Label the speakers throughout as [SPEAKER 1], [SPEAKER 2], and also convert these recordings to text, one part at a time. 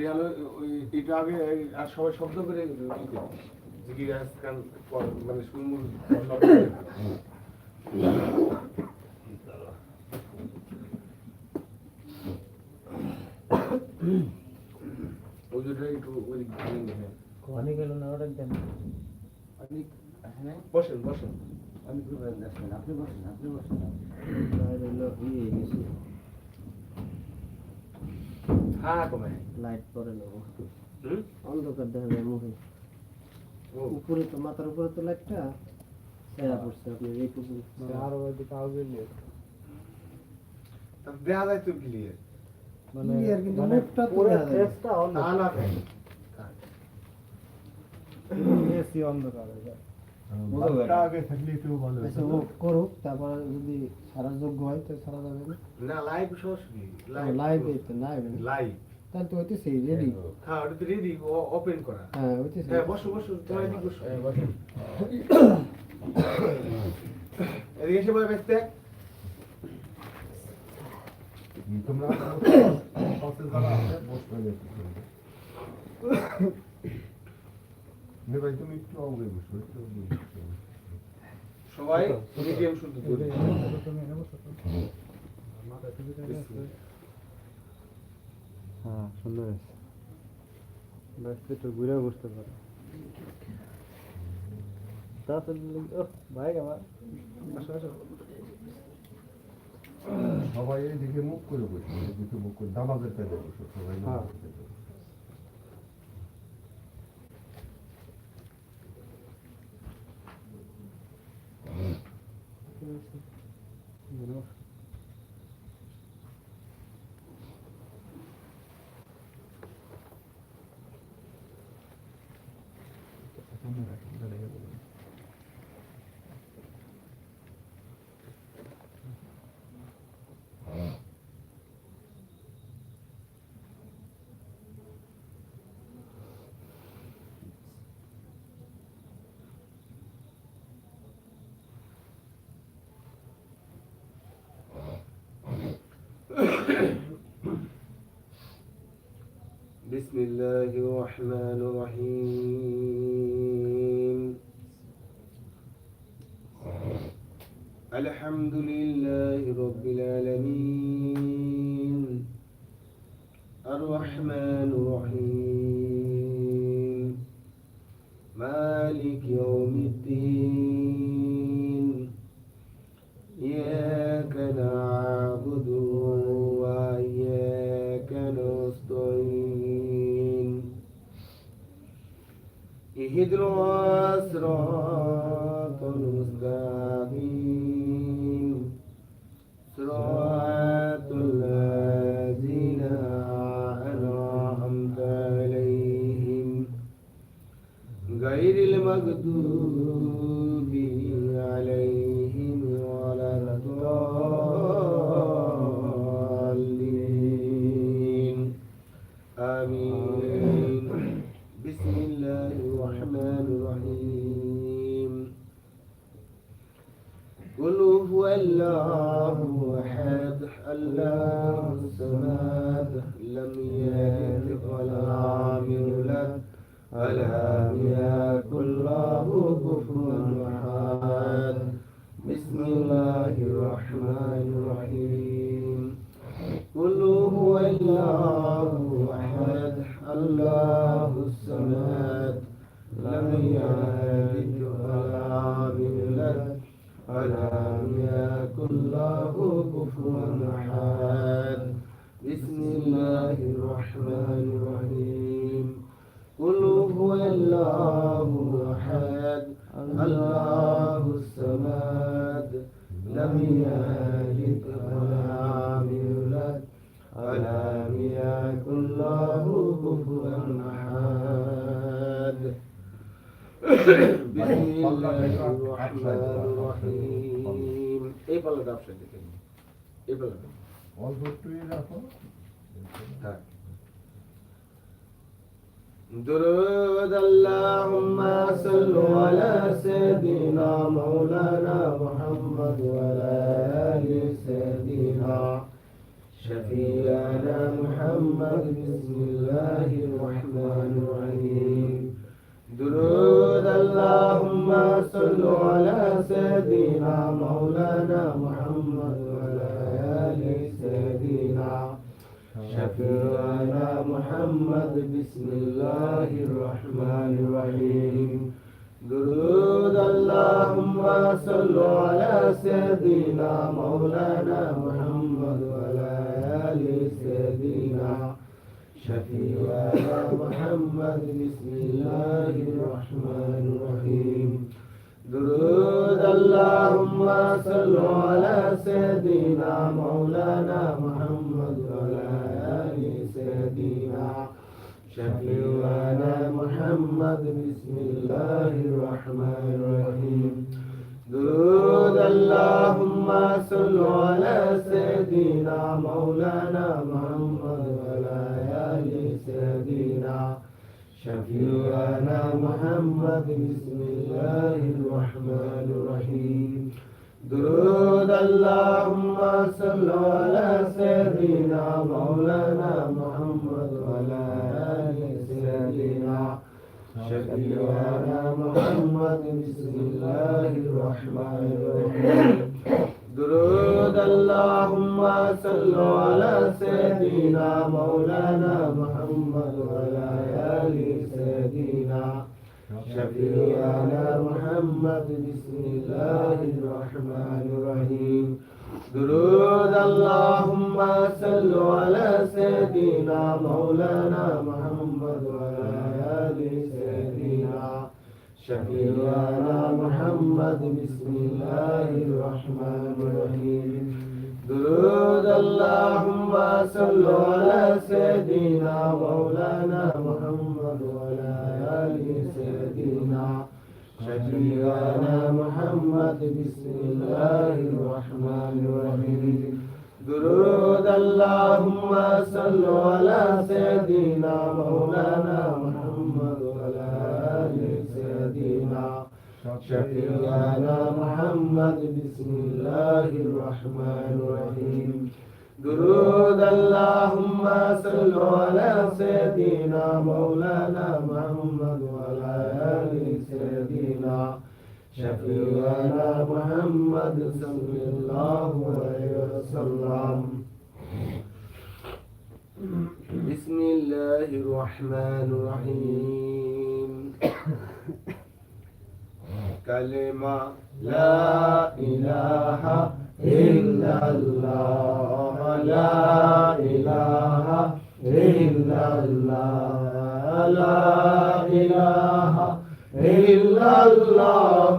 [SPEAKER 1] রিয়ালো এটা আগে আর সবাই শব্দ করে জিগিরাজ খান মানে
[SPEAKER 2] সুন্দর গেল না অর্ডার দেন
[SPEAKER 3] আপনি
[SPEAKER 1] বসেন বসেন।
[SPEAKER 3] আমি আপনি বসেন আপনি বসেন।
[SPEAKER 1] হ্যাঁ কমে
[SPEAKER 2] লাইট পরে নেব। অন্ধকার দেখা যায় মুখে। উপরে তো মাথার উপরে তো লাইটটা ছায়া পড়ছে আপনি এইটুকু
[SPEAKER 1] আরও দেখা যায় তো ক্লিয়ার
[SPEAKER 4] মানে
[SPEAKER 2] কিন্তু
[SPEAKER 4] মানে
[SPEAKER 2] মুখটা তো দেখা যায় না।
[SPEAKER 1] না
[SPEAKER 4] অন্ধকার। এসি অন্ধকার হয়ে যায়। আগে থাকলে একটু ভালো
[SPEAKER 2] আচ্ছা ও করুক তারপরে যদি সারা যোগ্য হয় তো সারা যাবে না?
[SPEAKER 1] লাইভ
[SPEAKER 2] লাইভ তো লাইভ
[SPEAKER 1] লাইভ
[SPEAKER 2] তাহলে তো হইতেছে রেডি
[SPEAKER 1] হ্যাঁ ওটা তো রেডি ওপেন করা।
[SPEAKER 2] হ্যাঁ হইতেছে।
[SPEAKER 1] হ্যাঁ বসো বসো তোমার এদিকে বসো। এদিকে এসে বলে ব্যস্ত।
[SPEAKER 3] তোমরা বসবে নে ভাই তুমি একটু আগে বসো একটু আগে বসো।
[SPEAKER 1] সবাই মিডিয়াম শুনতে ধরে
[SPEAKER 4] হ্যাঁ সুন্দর আছে ব্যস্ত একটু ঘুরে বসতে পারে
[SPEAKER 3] সবাই এদিকে মুখ করে বসো মুখ করে দামাজের কাছে বসো সবাই
[SPEAKER 1] you know? الرحمن الرحيم. الحمد لله رب العالمين. الله أحد الله الصمد لم يلد ولم يولد ولم يكن له كفوا أحد بسم الله الرحمن الرحيم এই পাল্লাটা আপসাইড দেখেন এই পাল্লাটা
[SPEAKER 3] অল্প একটু ইয়ে রাখো
[SPEAKER 1] হ্যাঁ درود اللهم صل على سيدنا مولانا محمد وعلى آل سيدنا شفيعنا محمد. بسم الله الرحمن شفيعنا محمد بسم الله الرحمن الرحيم. درود اللهم صل على سيدنا مولانا محمد وعلى آل سيدنا شفيعنا محمد بسم الله الرحمن الرحيم. درود اللهم صل على سيدنا مولانا محمد وعلى سيدنا شفيعنا محمد بسم الله الرحمن الرحيم. درود اللهم صل على سيدنا مولانا محمد وعلى آل سيدنا. شفيعنا محمد بسم الله الرحمن الرحيم. درود اللهم صل على سيدنا مولانا محمد شفيعنا محمد بسم الله الرحمن الرحيم. درود اللهم صل على سيدنا مولانا محمد وعلى آل سيدنا شفيعنا محمد بسم الله الرحمن الرحيم. درود اللهم صل على سيدنا مولانا محمد وعلى شفيعنا محمد بسم الله الرحمن الرحيم. درود اللهم صل على سيدنا مولانا محمد وعلى آل سيدنا. شفيعنا محمد بسم الله الرحمن الرحيم. محمد بسم الله الرحمن الرحيم. درود اللهم صل على سيدنا مولانا محمد وعلى آل سيدنا شفيعنا محمد صلى الله عليه وسلم. بسم الله الرحمن الرحيم. কালেমা লা ইলাহা ইল্লাল্লাহ লা ইলাহা ইল্লাল্লাহ লা ইলাহা ইল্লাল্লাহ।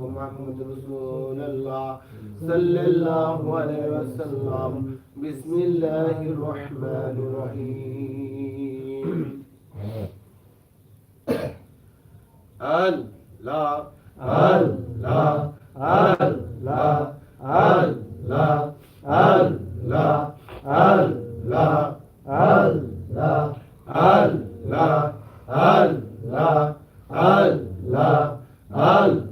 [SPEAKER 1] محمد رسول الله صلى الله عليه وسلم بسم الله الرحمن الرحيم الله الله الله الله الله الله الله الله الله الله الله الله الله الله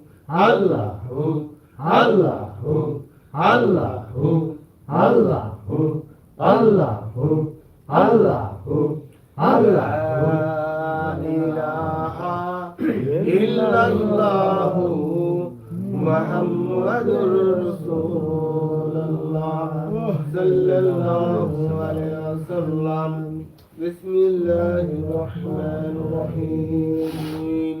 [SPEAKER 1] الله الله الله الله الله الله الله لا إله إلا الله محمد رسول الله صلى الله عليه وسلم بسم الله الرحمن الرحيم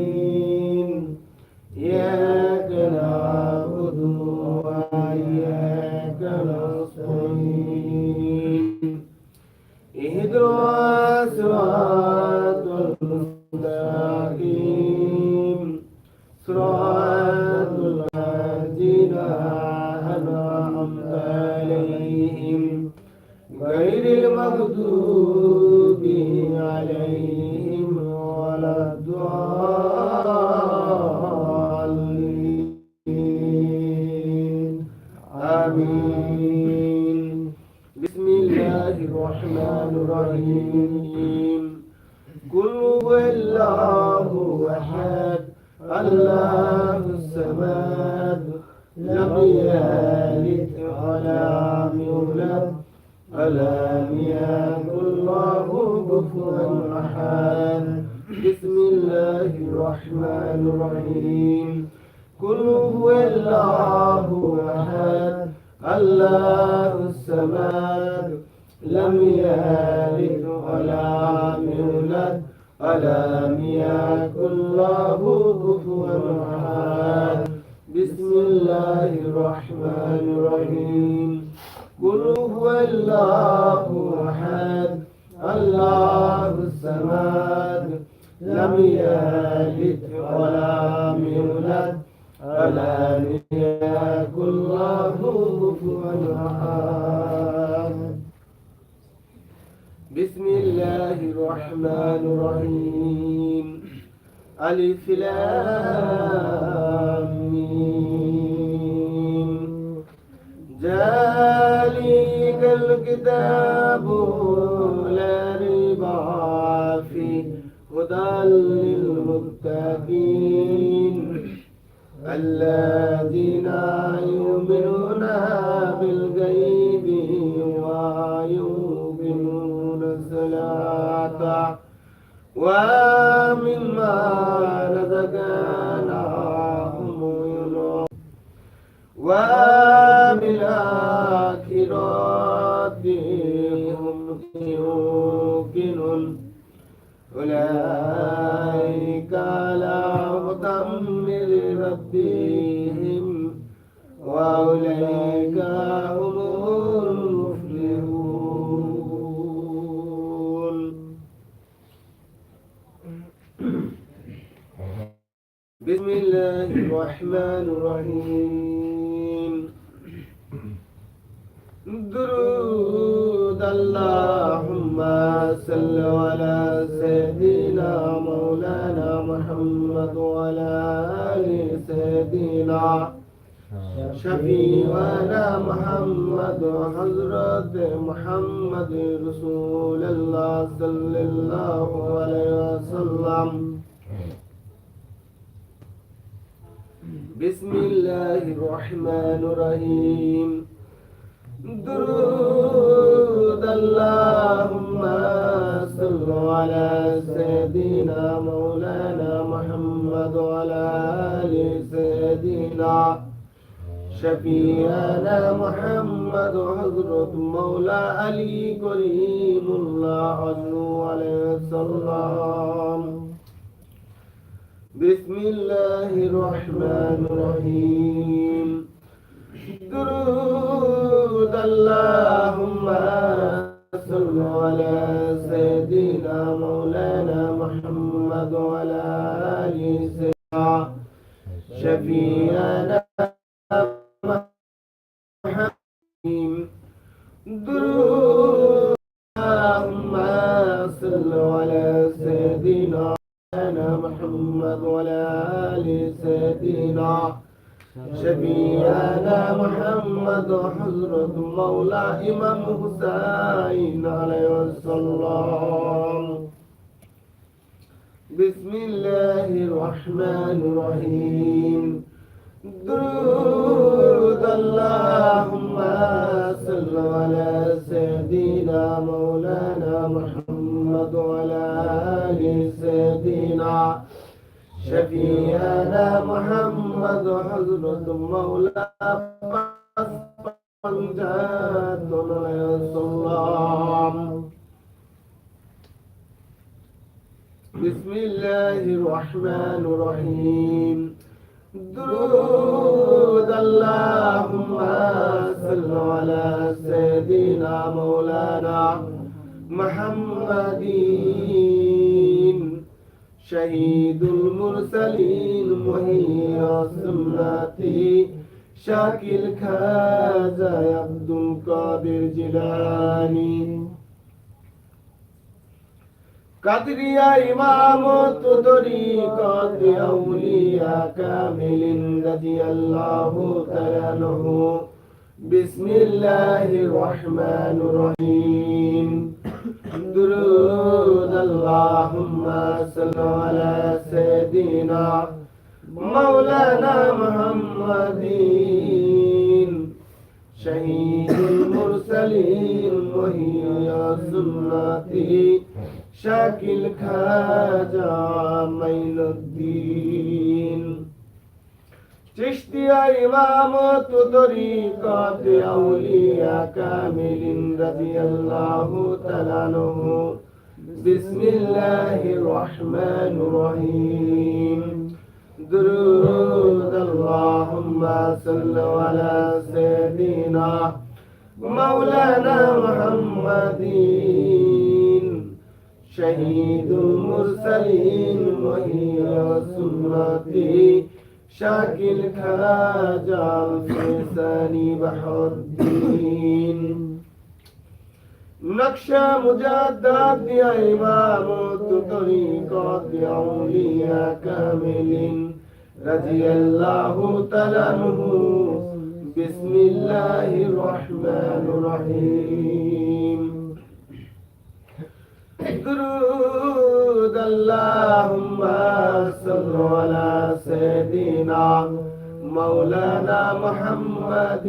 [SPEAKER 1] الله الله الصمد لم يلد ولم يولد ولم يكن له كفوا أحد. بسم الله الرحمن الرحيم. ألف لام ذلك الكتاب الذين يؤمنون بالغيب ويقيمون الصلاة ومما رزقناهم ينفقون وبالآخرة هم يوقنون. أولئك بسم الله الرحمن الرحيم. درود اللهم صل على سيدنا مولانا محمد وعلى آل سيدنا شفيعنا محمد حضرت محمد رسول الله صلى الله عليه وسلم. بسم الله الرحمن الرحيم. درود اللهم صل على سيدنا مولانا محمد وعلى آل سيدنا شفيعنا محمد حضرة مولا كريم الله عليه وسلم. بسم الله الرحمن الرحيم. درود اللهم صل على سيدنا مولانا محمد وعلى آل سيدنا شفيعنا محمد. درود اللهم صل على محمد وعلى آل سيدنا. شفيعنا محمد حضرة مولى إمام حسين عليه السلام. بسم الله الرحمن الرحيم. درود اللهم صل على سيدنا مولانا محمد وعلى آل سيدنا. شفيعنا محمد حضرة مولى بنجات عليه السلام بسم الله الرحمن الرحيم درود اللهم صل على سيدنا مولانا محمد شهيد المرسلين محيي سنتي শাকিল খাজা আব্দুল কাদের জিলানি কাদরিয়া ইমামত তরিকত আউলিয়া কামিলিন রাদিয়াল্লাহু তাআলা আনহু বিসমিল্লাহির রহমানির রহিম الدرود اللهم صل على سيدنا مولانا محمد شهيد المرسلين وهي سنتي شاكل خاجا مين الدين. চিশতিয়া ইমামত তরিকত আউলিয়া কামিলিন রাদিয়াল্লাহু তাআলা আনহু বিসমিল্লাহির রহমানির রহিম درود اللهم صل على سيدنا مولانا محمد شهيد المرسلين وهي سنتي شاكل خاجة الفيساني بحر الدين نقشہ مجدد دیا امامت طریقات اولیاء کاملین رضی اللہ تعالیٰ عنہ بسم اللہ الرحمن الرحیم القرود اللهم صل على سيدنا مولانا محمد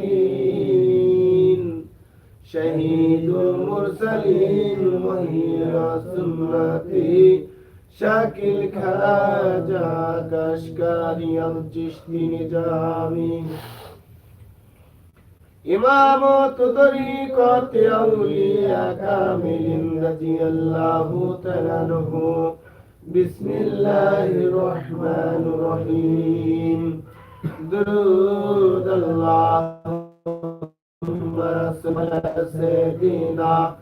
[SPEAKER 1] شهيد المرسلين وهي سنتي شاكل خاجا كشكاري الجشن نجامي إمامة طريقة أولياء كامل رضي الله تعالى عنه بسم الله الرحمن الرحيم درود اللهم صل على سيدنا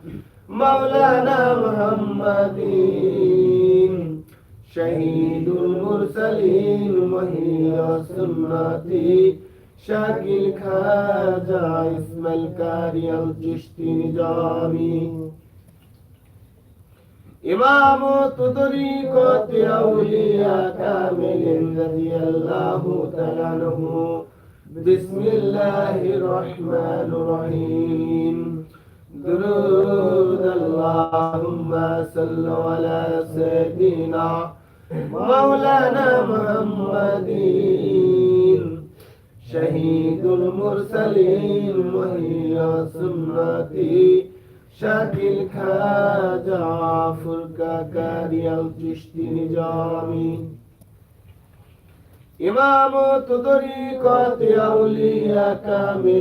[SPEAKER 1] مولانا محمد شهيد المرسلين وهي سنتي شاكل خاجة إسم الكاري الجشتي نجامي إمامة طريقة أولياء كامل رضي الله تعالى بسم الله الرحمن الرحيم. درود اللهم صل على سيدنا مولانا محمد. شهيد المرسلين وهي سنتي شاكل خاجة عافر كاكاري الجشتي نجامي إمام قاتي أولياء كامل